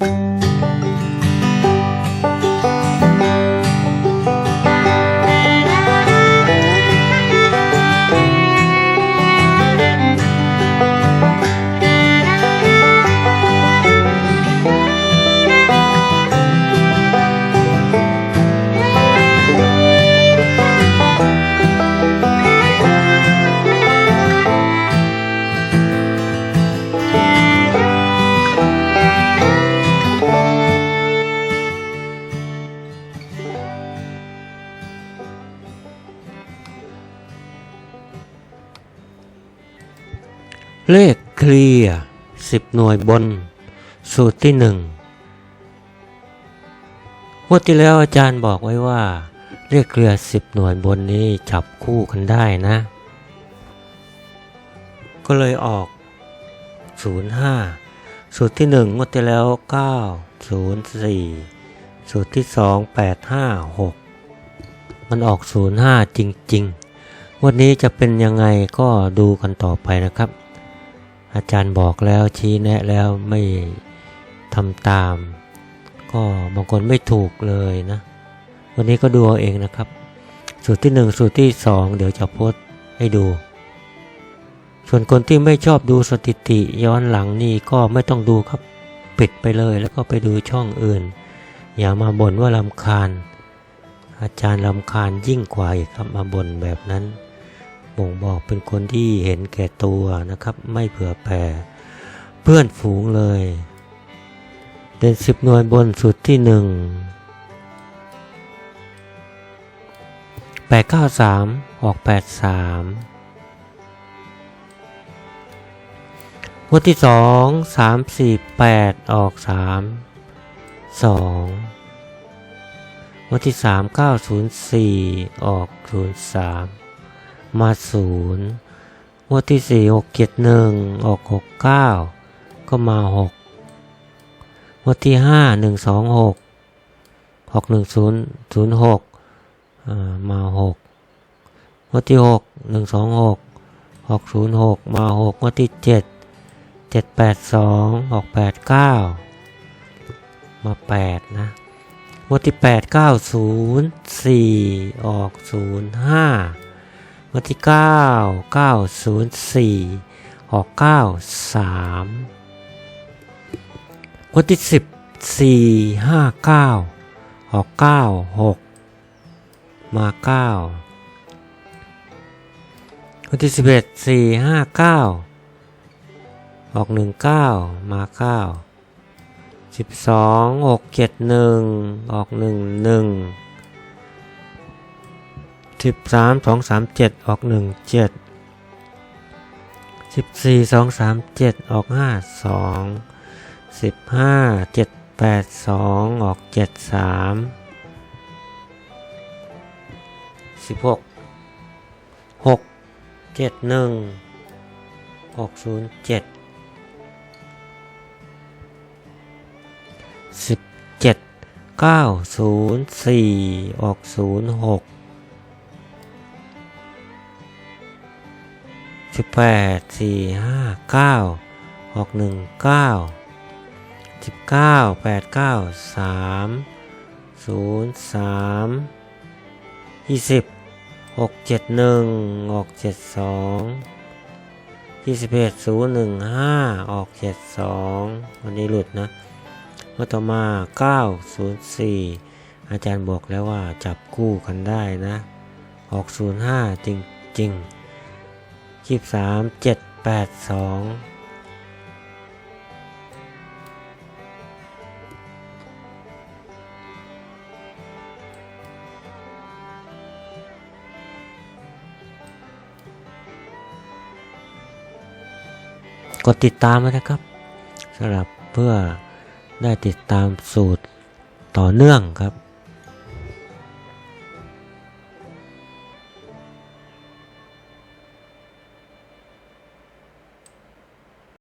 Música เลขเคลียร์สิบหน่วยบน สูตรที่หนึ่งงวดที่แล้วอาจารย์บอกไว้ว่า เลขเคลียร์สิบหน่วยบนนี้จับคู่กันได้นะ ก็เลยออก 05 สูตรที่หนึ่งงวดที่แล้ว 9 04 สูตรที่สอง8 5 6 มันออก 05 จริง ๆ วันนี้จะเป็นยังไงก็ดูกันต่อไปนะครับ อาจารย์บอกแล้วชี้แนะแล้วไม่ทำตาม ก็บางคนไม่ถูกเลยนะ วันนี้ก็ดูเอาเองนะครับ สูตรที่หนึ่งสูตรที่สองเดี๋ยวจะโพสให้ดู ส่วนคนที่ไม่ชอบดูสถิติย้อนหลังนี่ก็ไม่ต้องดูครับ ปิดไปเลยแล้วก็ไปดูช่องอื่น อย่ามาบ่นว่าลำคาญ อาจารย์ลำคาญยิ่งกว่าอีกครับมาบ่นแบบนั้น บ่งบอกเป็นคนที่เห็นแก่ตัวนะครับ ไม่เผื่อแผ่เพื่อนฝูงเลย เด่นสิบหน่วยบนสุดที่หนึ่งแปดเก้าสามออกแปดสามวันที่สองสามสี่แปดออกสามสองวันที่สามเก้าศูนย์สี่ออกศูนย์สาม มาศูนย์งวดที่สี่หกเจ็ดหนึ่งออกหกเก้าก็มาหกงวดที่ห้าหนึ่งสองหกหกหนึ่งศูนย์ศูนย์หกมาหกงวดที่หกหนึ่งสองหกหกศูนย์หกมาหกงวดที่เจ็ดเจ็ดแปดสองออกแปดเก้ามาแปดนะงวดที่แปดเก้าศูนย์สี่ออกศูนย์ห้า วันที่ 9 904ออก93 วันที่ 10 459ออก96 มา 9 วันที่ 11 459ออก19 มา 9 12 6 71 ออก 11 สิบสามสองสามเจ็ดออกหนึ่งเจ็ดสิบสี่สองสามเจ็ดออกห้าสองสิบห้าเจ็ดแปดสองออกเจ็ดสามสิบหกหกเจ็ดหนึ่งหกศูนย์เจ็ดสิบเจ็ดเก้าศูนย์สี่ออกศูนย์หก สิบแปดสี่ห้าเก้าหกหนึ่งเก้าสิบเก้าแปดเก้าสามศูนย์สามยี่สิบหกเจ็ดหนึ่งออกเจ็ดสองยี่สิบเอ็ดศูนย์หนึ่งห้าออกเจ็ดสองวันนี้หลุดนะมาต่อมาเก้าศูนย์สี่อาจารย์บอกแล้วว่าจับคู่กันได้นะออกศูนย์ห้าจริงๆ ยี่สามเจ็ดแปดสองกดติดตามนะครับสำหรับเพื่อได้ติดตามสูตรต่อเนื่องครับ